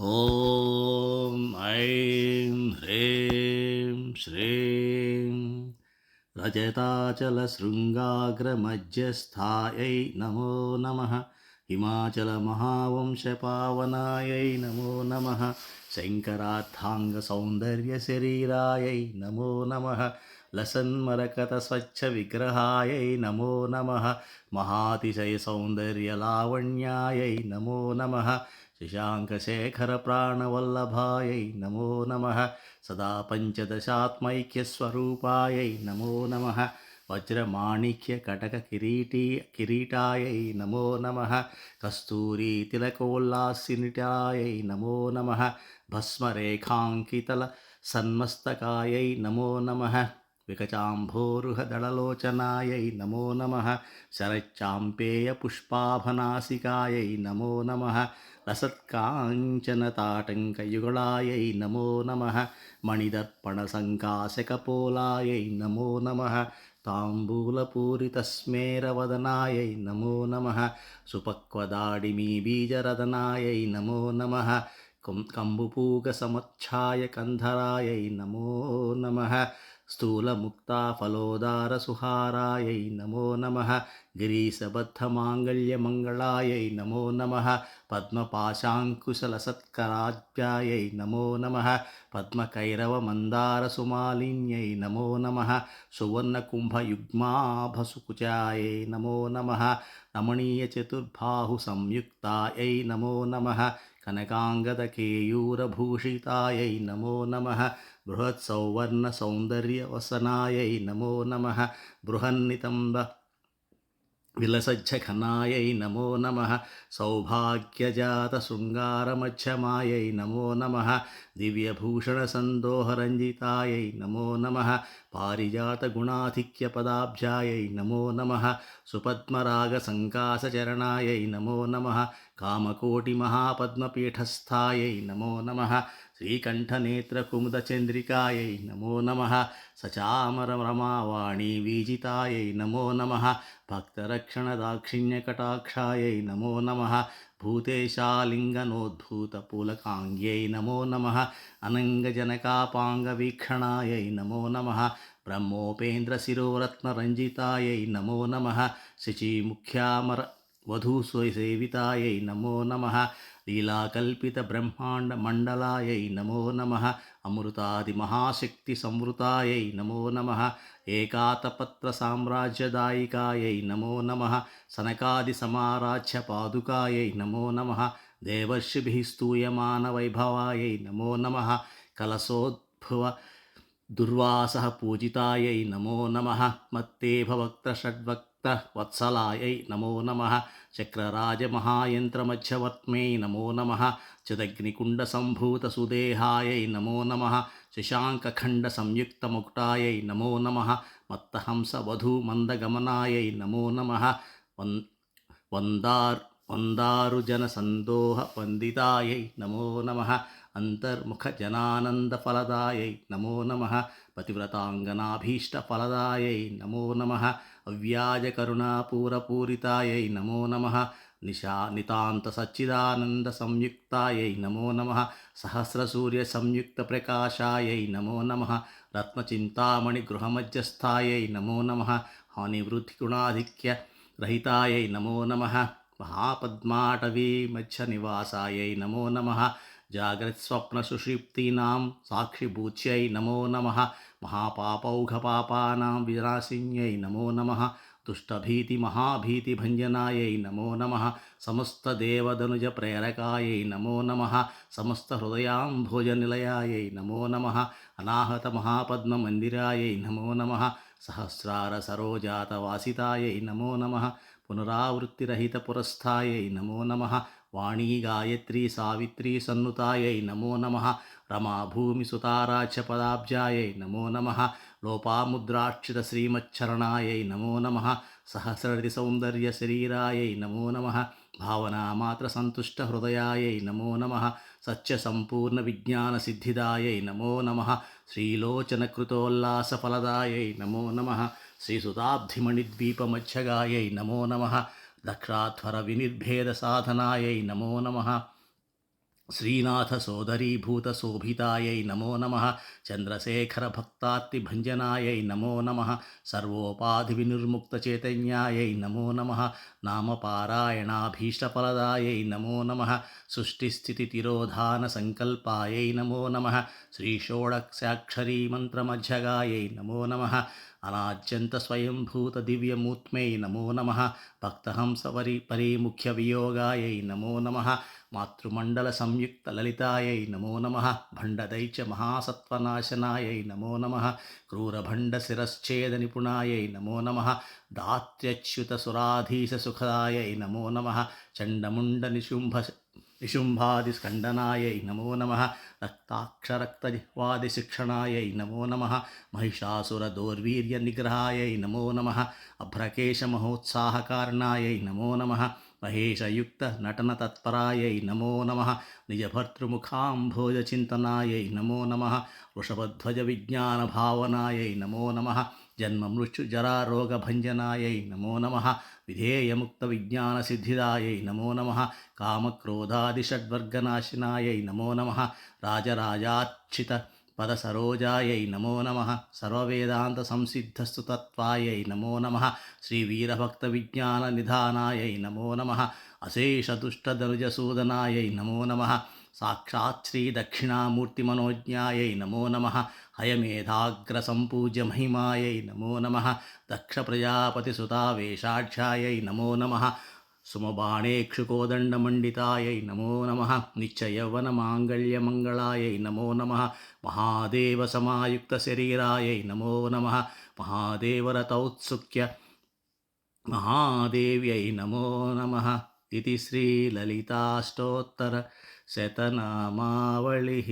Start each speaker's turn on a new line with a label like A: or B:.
A: ॐ ऐं ह्रीं श्रीं रजताचलशृङ्गाग्रमध्यस्थायै नमो नमः हिमाचलमहावंशपावनायै नमो नमः शङ्करार्थाङ्गसौन्दर्यशरीरायै नमो नमः लसन्मरकतस्वच्छविग्रहायै नमो नमः महातिशयसौन्दर्यलावण्यायै नमो नमः శశాంకశేఖరప్రాణవల్లభాయై నమో నమ. సదా పంచదశాత్మైక్యస్వరూపాయై నమో నమ. వజ్రమాణిక్య కటక కిరీటీ కిరీటాయై నమో నమ. కస్తూరీ తిలకోల్లాసినిటాయై నమో నమ. భస్మరేఖాంకితల సన్మస్తకాయై నమో నమ. వికచాంభోరుహదళలోచనాయై నమో నమ. శరచ్చాంపేయ నమో నమ. लसत्काञ्चनताटङ्कयुगलायै नमो नमः मणिदर्पणसङ्काशकपोलायै नमो नमः ताम्बूलपूरितस्मेरवदनायै नमो नमः सुपक्वदाडिमीबीजरदनायै नमो नमः कुं कम्बुपूगसमुच्छायकन्धरायै नमो नमः स्थूलमुक्ताफलोदारसुहारायै नमो नमः गिरीशबद्धमाङ्गल्यमङ्गलायै नमो नमः। पद्मपाशाङ्कुशलसत्कराभ्यायै नमो नमः। पद्मकैरवमन्दारसुमालिन्यै नमो नमः। सुवर्णकुम्भयुग्माभसुकुचायै नमो नमः। रमणीयचतुर्बाहुसंयुक्तायै नमो नमः। कनकाङ्गदकेयूरभूषितायै नमो नमः। बृहत्सौवर्णसौन्दर्यवसनायै नमो नमः। बृहन्नितम्ब విలసజ్జఖనాయై నమో నమ సౌభాగ్యజాత శృంగారమచ్చమాయై నమో నమ దివ్యభూషణ సందోహరంజితాయై నమో నమ పారిజాతగుణాధిక్య పదాబ్జాయై నమో నమ సుపద్మరాగ సంకాసచరణాయై నమో నమ కామకోటి మహాపద్మపీఠస్థాయై నమో నమ శ్రీకంఠనేత్రకుముదచంద్రికాయై నమో నమ. సచామరరమావాణి వీజితాయై నమో నమ. భక్తరక్షణదాక్షిణ్యకటాక్షాయై నమో నమ. భూతేశాలింగనోద్భూతపులకాంగ్యై నమో నమ. అనంగజనకాపాంగవీక్షణాయై నమో నమ. బ్రహ్మోపేంద్రశిరోరత్నరంజితాయై నమో నమ. శచీముఖ్యామర వధూస్వసేవితాయై నమో నమ. లీలాకల్పిత బ్రహ్మాండ మండలాయై నమో నమ. అమృతాది మహాశక్తి సంవృతాయై నమో నమ. ఏకాతపత్ర సామ్రాజ్యదాయికాయై నమో నమ. సనకాది సమారాధ్య పాదుకాయై నమో నమ. దేవర్షిభి స్తూయమాన వైభవాయై నమో నమ. కలసోద్భవ దుర్వాస పూజితాయై నమో నమ. మత్తే భవక్త షడ్వక్త భక్త వత్సలాయై నమో నమ. చక్రరాజమహాయంత్రమధ్యవత్మై నమో నమ. చిదగ్నికుండసంభూతసుదేహాయై నమో నమ. శశాంకఖండ సంయుక్తముక్టాయై నమో నమ. మత్తహంస వధూ మత్తహంసవధూమందగమనాయై నమో నమ. వందార్ ಒಂದಾರುಜನ ಸಂದೋಹ ವಂದಿತಾಯೈ ನಮೋ ನಮಃ ಅಂತರ್ಮುಖ ಜನಾನಂದ ಫಲದಾಯೈ ನಮೋ ನಮಃ ಪತಿವ್ರತಾಂಗನಾಭೀಷ್ಟ ಫಲದಾಯೈ ನಮೋ ನಮಃ ಅವ್ಯಾಜ ಕರುಣಾಪೂರಪೂರಿತಾಯೈ ನಮೋ ನಮಃ నిశా నితాంత సచ్చిదానంద సంయుక్తాయై నమో నమ. సహస్రసూర్య సంయుక్త ప్రకాశాయై నమో నమ. రత్నచింతామణి గృహమధ్యస్థాయై నమో నమ. హానివృద్ధి గుణాధిక్య రహితాయై నమో నమ. नमो नमः महापद्माटवीमध्यनिवासायै नमो नमः जाग्रत्स्वप्नसुषिप्तीनां साक्षिभूत्यै नमो नमः महापापौघपापानां विनाशिन्यै नमो नमः दुष्टभीतिमहाभीतिभञ्जनायै नमो नमः समस्तदेवदनुजप्रेरकायै नमो नमः समस्तहृदयाम्भोजनिलयायै नमो नमः अनाहतमहापद्ममन्दिरायै नमो नमः सहस्रारसरोजातवासितायै नमो नमः పునరావృత్తిరహిత పురస్థాయై నమో నమ. వాణీ గాయత్రీ సావిత్రీ సన్నుతాయై నమో నమ. రమాభూమిసుతారాచపదాబ్జాయై నమో నమ. లోపాముద్రాక్షిత శ్రీమచ్చరణాయై నమో నమ. సహస్రది సౌందర్య శరీరాయై నమో నమ. భావనామాత్ర సంతుష్ట హృదయాయై నమో నమ. సత్య సంపూర్ణ విజ్ఞాన సిద్ధిదాయై నమో నమ. శ్రీలోచనకృతోల్లాసఫలదాయై నమో నమ. శ్రీసుతాబ్ధిమణిద్వీపమచ్చగాయై నమో నమ. దక్షాధ్వర వినిర్భేద సాధనాయై నమో నమ. శ్రీనాథ సోదరీభూత శోభితాయై నమో నమ. చంద్రశేఖర భక్తార్తి నమో నమ. సర్వోపాధి వినిర్ముక్తచైతన్యాయై నమో నమ. నామపారాయణాభీష్టఫలదాయై నమో నమ. సృష్టిస్థితి తిరోధాన సంకల్పాయై నమో నమ. శ్రీషోడక్షాక్షరీమంత్రమధ్యగాయై నమో నమ. అనాద్యంత స్వయంభూత దివ్యమూత్మై నమో నమ. భక్తహంసవరి పరిముఖ్య వియోగాయై నమో నమ. మాతృమండల సంయుక్త లలితాయై నమో నమ. భండదైచ మహాసత్వనాశనాయై నమో నమ. క్రూరభండ శిరశ్చేద నిపుణాయై నమో నమ. దాత్ర్యచ్యుత సురాధీశ సుఖదాయై నమో నమ. చండముండ నిశుంభ నిశుంభాదిస్కండనాయై నమో నమ. రక్తాక్షరక్తజిహ్వాదిశిక్షణాయై నమో నమ. మహిషాసురదౌర్వీర్య నిగ్రహాయై నమో నమ. అభ్రకేశమహోత్సాహకారణాయై నమో నమ. మహేషయుక్త నటన తత్పరాయై నమో నమ. నిజభర్తృముఖాంభోజచింతనాయై నమో నమ. వృషభధ్వజ విజ్ఞాన భావనాయై నమో నమ. జన్మ మృత్యు జరా రోగ భంజనాయై నమో నమ. విధేయముక్త విజ్ఞాన సిద్ధిదాయై నమో నమ. కామక్రోధాదిషడ్వర్గనాశినాయై నమో నమ. రాజరాజార్చిత పదసరోజాయై నమో నమ. సర్వవేదాంత సంసిద్ధస్తుతత్వాయై నమో నమ. శ్రీవీరభక్తవిజ్ఞాననిధానాయై నమో నమ. అశేషదుష్టదనుజసూదనాయై నమో నమ. नमो नमः साक्षात् श्रीदक्षिणामूर्तिमनोज्ञायै नमो नमः हयमेधाग्रसम्पूज्य महिमायै नमो नमः दक्षप्रजापतिसुतावेशाढ्यायै नमो नमः सुमबाणेक्षुकोदण्डमण्डितायै नमो नमः नित्ययौवनमाङ्गल्यमङ्गलायै नमो नमः महादेवसमायुक्तशरीरायै नमो नमः महादेवरतौत्सुक्य महादेव्यै नमो नमः इति ಶತನಾಮಾವಳಿಃ